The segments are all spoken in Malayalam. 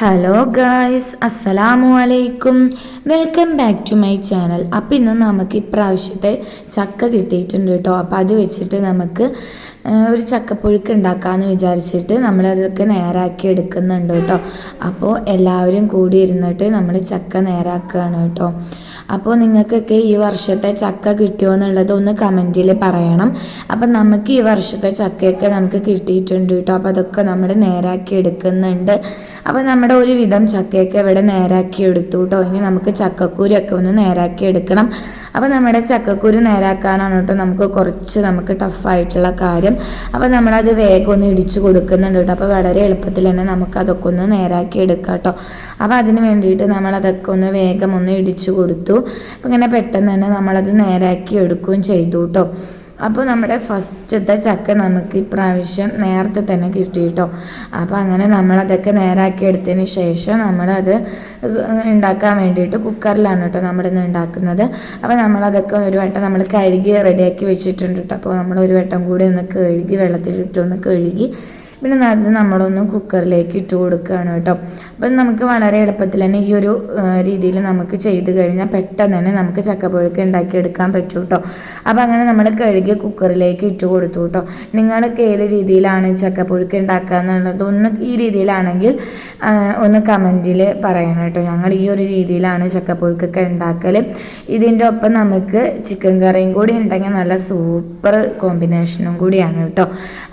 ഹലോ ഗായ്സ് അസ്സലാമു അലൈക്കും welcome back to my channel അപ്പം ഇന്ന് നമുക്ക് ഇപ്രാവശ്യത്തെ ചക്ക കിട്ടിയിട്ടുണ്ട് കേട്ടോ അപ്പം അത് വെച്ചിട്ട് നമുക്ക് ഒരു ചക്കപ്പുഴുക്ക് ഉണ്ടാക്കാമെന്ന് വിചാരിച്ചിട്ട് നമ്മളതൊക്കെ നേരാക്കി എടുക്കുന്നുണ്ട് കേട്ടോ അപ്പോൾ എല്ലാവരും കൂടി ഇരുന്നിട്ട് നമ്മൾ ചക്ക നേരാക്കുകയാണ് കേട്ടോ അപ്പോൾ നിങ്ങൾക്കൊക്കെ ഈ വർഷത്തെ ചക്ക കിട്ടിയോ എന്നുള്ളത് ഒന്ന് കമന്റിൽ പറയണം. അപ്പം നമുക്ക് ഈ വർഷത്തെ ചക്കയൊക്കെ നമുക്ക് കിട്ടിയിട്ടുണ്ട് കേട്ടോ അപ്പോൾ അതൊക്കെ നമ്മൾ നേരാക്കി എടുക്കുന്നുണ്ട്. അപ്പോൾ നമ്മുടെ ഒരു വിധം ചക്കയൊക്കെ ഇവിടെ നേരാക്കി എടുത്തു കേട്ടോ ഇനി നമുക്ക് ചക്കക്കൂരൊക്കെ ഒന്ന് നേരാക്കി എടുക്കണം. അപ്പോൾ നമ്മുടെ ചക്കക്കൂര് നേരാക്കാനാണ് കേട്ടോ നമുക്ക് കുറച്ച് നമുക്ക് ടഫായിട്ടുള്ള കാര്യം. അപ്പോൾ നമ്മളത് വേഗം ഒന്ന് ഇടിച്ചു കൊടുക്കുന്നുണ്ട് കേട്ടോ അപ്പോൾ വളരെ എളുപ്പത്തിൽ തന്നെ നമുക്ക് അതൊക്കെ ഒന്ന് നേരാക്കി എടുക്കാം കേട്ടോ അപ്പോൾ അതിന് വേണ്ടിയിട്ട് നമ്മളതൊക്കെ ഒന്ന് വേഗം ഒന്ന് ഇടിച്ചു കൊടുത്തു. അപ്പോൾ ഇങ്ങനെ പെട്ടെന്ന് തന്നെ നമ്മളത് നേരാക്കി എടുക്കുകയും ചെയ്തു കേട്ടോ അപ്പോൾ നമ്മുടെ ഫസ്റ്റത്തെ ചക്ക നമുക്ക് ഇപ്രാവശ്യം നേരത്തെ തന്നെ കിട്ടി കേട്ടോ അപ്പോൾ അങ്ങനെ നമ്മളതൊക്കെ നേരാക്കി എടുത്തതിന് ശേഷം നമ്മളത് ഉണ്ടാക്കാൻ വേണ്ടിയിട്ട് കുക്കറിലാണ് കേട്ടോ നമ്മളിന്ന് ഉണ്ടാക്കുന്നത്. അപ്പോൾ നമ്മളതൊക്കെ ഒരു വട്ടം നമ്മൾ കഴുകി റെഡിയാക്കി വെച്ചിട്ടുണ്ട് കേട്ടോ. അപ്പോൾ നമ്മൾ ഒരു വട്ടം കൂടി ഒന്ന് കഴുകി വെള്ളത്തിലിട്ട് ഒന്ന് കഴുകി പിന്നെ അത് നമ്മളൊന്ന് കുക്കറിലേക്ക് ഇട്ട് കൊടുക്കുകയാണ് കേട്ടോ. അപ്പം നമുക്ക് വളരെ എളുപ്പത്തിൽ തന്നെ ഈ ഒരു രീതിയിൽ നമുക്ക് ചെയ്ത് കഴിഞ്ഞാൽ പെട്ടെന്ന് തന്നെ നമുക്ക് ചക്കപ്പുഴുക്ക് ഉണ്ടാക്കിയെടുക്കാൻ പറ്റും കേട്ടോ. അപ്പം അങ്ങനെ നമ്മൾ കഴുകി കുക്കറിലേക്ക് ഇട്ട് കൊടുത്തു കേട്ടോ. നിങ്ങളൊക്കെ ഏത് രീതിയിലാണ് ചക്കപ്പുഴുക്ക് ഉണ്ടാക്കുക എന്നുള്ളത് ഒന്ന് ഈ രീതിയിലാണെങ്കിൽ ഒന്ന് കമന്റിൽ പറയണം കേട്ടോ. ഞങ്ങൾ ഈ ഒരു രീതിയിലാണ് ചക്കപ്പുഴുക്കൊക്കെ ഉണ്ടാക്കൽ. ഇതിന്റെ ഒപ്പം നമുക്ക് ചിക്കൻ കറിയും കൂടി ഉണ്ടെങ്കിൽ നല്ല സൂപ്പർ കോമ്പിനേഷനും കൂടിയാണ് കേട്ടോ.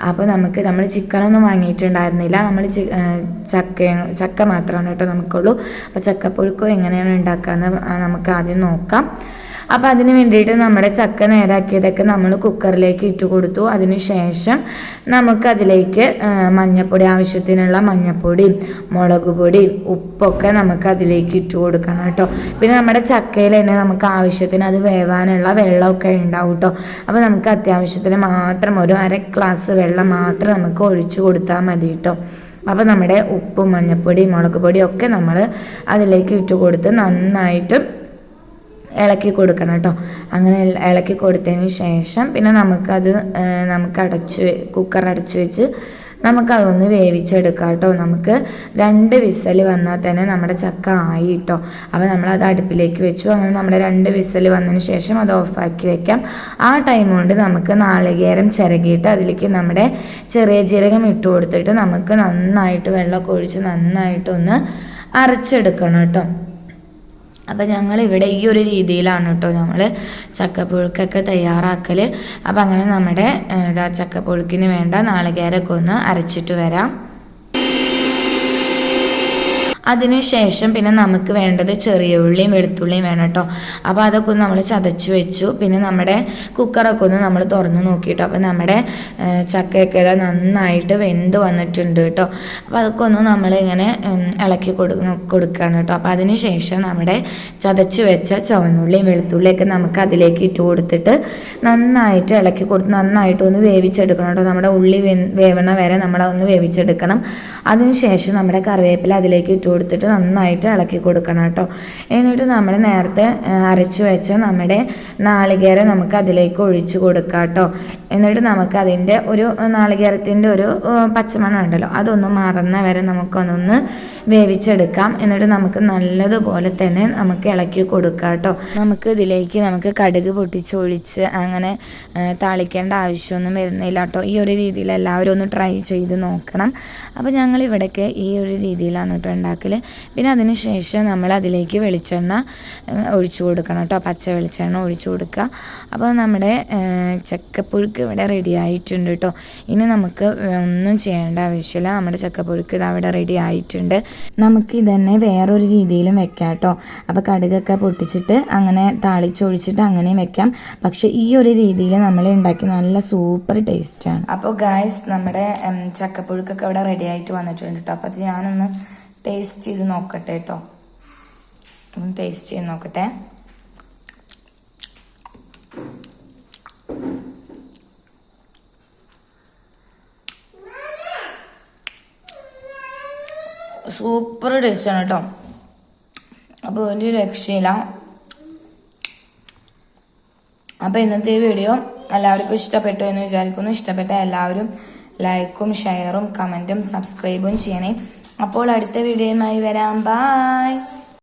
അപ്പോൾ നമുക്ക് നമ്മൾ ചിക്കനൊന്നും വാങ്ങിയിട്ടുണ്ടായിരുന്നില്ല. നമ്മൾ ചക്ക ചക്ക മാത്രമാണ് കേട്ടോ നമുക്കുള്ളൂ. അപ്പോൾ ചക്കപ്പുഴുക്കോ എങ്ങനെയാണ് ഉണ്ടാക്കാന്ന് നമുക്ക് ആദ്യം നോക്കാം. അപ്പോൾ അതിന് വേണ്ടിയിട്ട് നമ്മുടെ ചക്ക നേരാക്കിയതൊക്കെ നമ്മൾ കുക്കറിലേക്ക് ഇട്ട് കൊടുത്തു. അതിനുശേഷം നമുക്കതിലേക്ക് മഞ്ഞപ്പൊടി ആവശ്യത്തിനുള്ള മഞ്ഞപ്പൊടിയും മുളക് പൊടിയും ഉപ്പൊക്കെ നമുക്ക് അതിലേക്ക് ഇട്ട് കൊടുക്കണം കേട്ടോ. പിന്നെ നമ്മുടെ ചക്കയിൽ തന്നെ നമുക്ക് ആവശ്യത്തിന് അത് വേവാനുള്ള വെള്ളമൊക്കെ ഉണ്ടാവും കേട്ടോ. അപ്പോൾ നമുക്ക് അത്യാവശ്യത്തിന് മാത്രം ഒരു അര ഗ്ലാസ് വെള്ളം മാത്രം നമുക്ക് ഒഴിച്ചു കൊടുത്താൽ മതി കേട്ടോ. അപ്പോൾ നമ്മുടെ ഉപ്പും മഞ്ഞപ്പൊടി മുളക് പൊടിയൊക്കെ ഒക്കെ നമ്മൾ അതിലേക്ക് ഇട്ട് കൊടുത്ത് നന്നായിട്ട് ഇളക്കി കൊടുക്കണം കേട്ടോ. അങ്ങനെ ഇളക്കി കൊടുത്തതിന് ശേഷം പിന്നെ നമുക്കത് നമുക്ക് അടച്ച് കുക്കർ അടച്ച് വെച്ച് നമുക്കതൊന്ന് വേവിച്ചെടുക്കാം കേട്ടോ. നമുക്ക് രണ്ട് വിസൽ വന്നാൽ തന്നെ നമ്മുടെ ചക്ക ആയി കേട്ടോ. അപ്പോൾ നമ്മളത് അടുപ്പിലേക്ക് വെച്ചു. അങ്ങനെ നമ്മുടെ രണ്ട് വിസൽ വന്നതിന് ശേഷം അത് ഓഫാക്കി വെക്കാം. ആ ടൈം കൊണ്ട് നമുക്ക് നാളികേരം ചിരകിയിട്ട് അതിലേക്ക് നമ്മുടെ ചെറിയ ജീരകം ഇട്ട് കൊടുത്തിട്ട് നമുക്ക് നന്നായിട്ട് വെള്ളമൊക്കെ ഒഴിച്ച് നന്നായിട്ടൊന്ന് അരച്ചെടുക്കണം കേട്ടോ. അപ്പം ഞങ്ങൾ ഇവിടെ ഈ ഒരു രീതിയിലാണ് കേട്ടോ ഞങ്ങൾ ചക്കപ്പുഴുക്കൊക്കെ തയ്യാറാക്കൽ അപ്പം അങ്ങനെ നമ്മുടെ ഇതാ ചക്കപ്പുഴുക്കിന് വേണ്ട നാളികേരമൊക്കെ ഒന്ന് അരച്ചിട്ട് വരാം. അതിനുശേഷം പിന്നെ നമുക്ക് വേണ്ടത് ചെറിയ ഉള്ളിയും വെളുത്തുള്ളിയും വേണം കേട്ടോ. അപ്പോൾ അതൊക്കെ ഒന്ന് നമ്മൾ ചതച്ച് വെച്ചു. പിന്നെ നമ്മുടെ കുക്കറൊക്കെ ഒന്ന് നമ്മൾ തുറന്ന് നോക്കിയിട്ടോ. അപ്പോൾ നമ്മുടെ ചക്കയൊക്കെ ഇതാ നന്നായിട്ട് വെന്ത് വന്നിട്ടുണ്ട് കേട്ടോ. അപ്പോൾ അതൊക്കെ ഒന്ന് നമ്മളിങ്ങനെ ഇളക്കി കൊടു കൊടുക്കുകയാണ് കേട്ടോ. അപ്പോൾ അതിന് ശേഷം നമ്മുടെ ചതച്ച് വെച്ച ചുവന്നുള്ളിയും വെളുത്തുള്ളിയൊക്കെ നമുക്ക് അതിലേക്ക് ഇട്ട് കൊടുത്തിട്ട് നന്നായിട്ട് ഇളക്കി കൊടുത്ത് നന്നായിട്ട് ഒന്ന് വേവിച്ചെടുക്കണം കേട്ടോ. നമ്മുടെ ഉള്ളി വേവണ വരെ നമ്മളതൊന്ന് വേവിച്ചെടുക്കണം. അതിനുശേഷം നമ്മുടെ കറിവേപ്പില അതിലേക്ക് ഇട്ട് കൊടുത്തിട്ട് നന്നായിട്ട് ഇളക്കി കൊടുക്കണം കേട്ടോ. എന്നിട്ട് നമ്മൾ നേരത്തെ അരച്ചു വെച്ച നമ്മുടെ നാളികേരം നമുക്ക് അതിലേക്ക് ഒഴിച്ചു കൊടുക്കാം കേട്ടോ. എന്നിട്ട് നമുക്ക് അതിന്റെ ഒരു നാളികേരത്തിന്റെ ഒരു പച്ചമണം ഉണ്ടല്ലോ അതൊന്ന് മറന്ന വരെ നമുക്കൊന്നൊന്ന് വേവിച്ചെടുക്കാം. എന്നിട്ട് നമുക്ക് നല്ലതുപോലെ തന്നെ നമുക്ക് ഇളക്കി കൊടുക്കാം കേട്ടോ. നമുക്ക് ഇതിലേക്ക് നമുക്ക് കടുക് പൊട്ടിച്ചൊഴിച്ച് അങ്ങനെ താളിക്കേണ്ട ആവശ്യമൊന്നും വരുന്നില്ല കേട്ടോ. ഈ ഒരു രീതിയിൽ എല്ലാവരും ഒന്ന് ട്രൈ ചെയ്ത് നോക്കണം. അപ്പോൾ ഞങ്ങൾ ഇവിടെയൊക്കെ ഈ ഒരു രീതിയിലാണ് കേട്ടോ ഉണ്ടാക്കൽ പിന്നെ അതിന് ശേഷം നമ്മൾ അതിലേക്ക് വെളിച്ചെണ്ണ ഒഴിച്ചു കൊടുക്കണം കേട്ടോ. പച്ച വെളിച്ചെണ്ണ ഒഴിച്ചു കൊടുക്കുക. അപ്പോൾ നമ്മുടെ ചക്കപ്പുഴുക്ക് ഇവിടെ റെഡി ആയിട്ടുണ്ട് കേട്ടോ. ഇനി നമുക്ക് ഒന്നും ചെയ്യേണ്ട ആവശ്യമില്ല. നമ്മുടെ ചക്കപ്പുഴുക്ക് ഇത് അവിടെ റെഡി ആയിട്ടുണ്ട്. നമുക്ക് ഇതന്നെ വേറൊരു രീതിയിലും വെക്കാം കേട്ടോ. അപ്പോൾ കടുകൊക്കെ പൊട്ടിച്ചിട്ട് അങ്ങനെ താളിച്ചൊഴിച്ചിട്ട് അങ്ങനെയും വെക്കാം. പക്ഷേ ഈ ഒരു രീതിയിൽ നമ്മൾ ഉണ്ടാക്കി നല്ല സൂപ്പർ ടേസ്റ്റാണ്. അപ്പോൾ ഗായ്സ് നമ്മുടെ ചക്കപ്പുഴുക്കൊക്കെ ഇവിടെ റെഡി ആയിട്ട് വന്നിട്ടുണ്ട് കേട്ടോ. അപ്പോൾ അത് ഞാനൊന്ന് ടേസ്റ്റ് ചെയ്ത് നോക്കട്ടെ കേട്ടോ ഒന്ന് ടേസ്റ്റ് ചെയ്ത് നോക്കട്ടെ. സൂപ്പർ ടേസ്റ്റാണ് കേട്ടോ അപ്പോൾ ഒരു രക്ഷയില്ല. അപ്പോൾ ഇന്നത്തെ ഈ വീഡിയോ എല്ലാവർക്കും ഇഷ്ടപ്പെട്ടു എന്ന് വിചാരിക്കുന്നു. ഇഷ്ടപ്പെട്ട എല്ലാവരും ലൈക്കും ഷെയറും കമന്റും സബ്സ്ക്രൈബും ചെയ്യണേ. അപ്പോൾ അടുത്ത വീഡിയോയുമായി വരാം. ബായ്